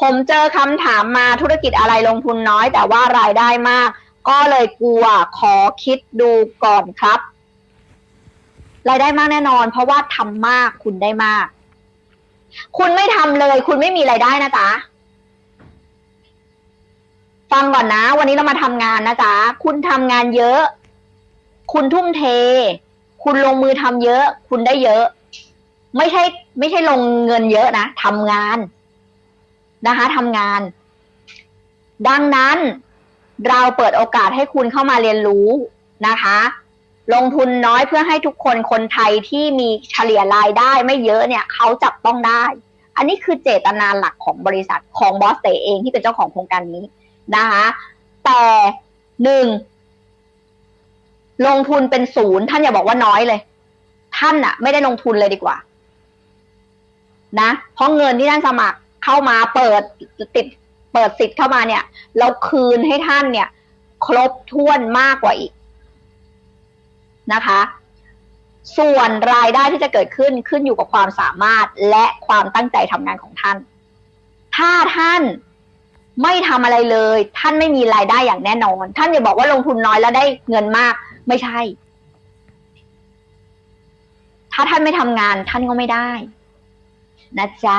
ผมเจอคำถามมาธุรกิจอะไรลงทุนน้อย แต่ว่ารายได้มาก ก็เลยกลัวขอคิดดูก่อนครับ รายได้มากแน่นอน เพราะว่าทำมากคุณได้มาก คุณไม่ทำเลย คุณไม่มีรายได้นะจ๊ะฟังก่อนนะ วันนี้เรามาทำงานนะจ๊ะคุณทำงานเยอะ คุณทุ่มเท คุณลงมือทำเยอะ คุณได้เยอะ ไม่ใช่ ไม่ใช่ลงเงินเยอะนะทำงาน นะคะทำงาน ดังนั้นเราเปิดโอกาสให้คุณเข้ามาเรียนรู้นะคะ ลงทุนน้อยเพื่อให้ทุกคนคนไทยที่มีเฉลี่ยรายได้ไม่เยอะเนี่ยเขาจับต้องได้ อันนี้คือเจตนาหลักของบริษัทของบอสเตเองที่เป็นเจ้าของโครงการนี้นะคะแต่หนึ่งลงทุนเป็นศูนย์ท่านอย่าบอกว่าน้อยเลย ท่านอะไม่ได้ลงทุนเลยดีกว่า นะ เพราะเงินที่ท่านสมัคร เข้ามาเปิดติดเปิดสิทธิ์เข้ามาเนี่ย เราคืนให้ท่านเนี่ย ครบถ้วนมากกว่าอีกนะคะ ส่วนรายได้ที่จะเกิดขึ้นขึ้นอยู่กับความสามารถและความตั้งใจทำงานของท่าน ถ้าท่านไม่ทำอะไรเลย ท่านไม่มีรายได้อย่างแน่นอน ท่านอย่าบอกว่าลงทุนน้อยแล้วได้เงินมาก ไม่ใช่ ถ้าท่านไม่ทำงานท่านก็ไม่ได้ นะจ๊ะ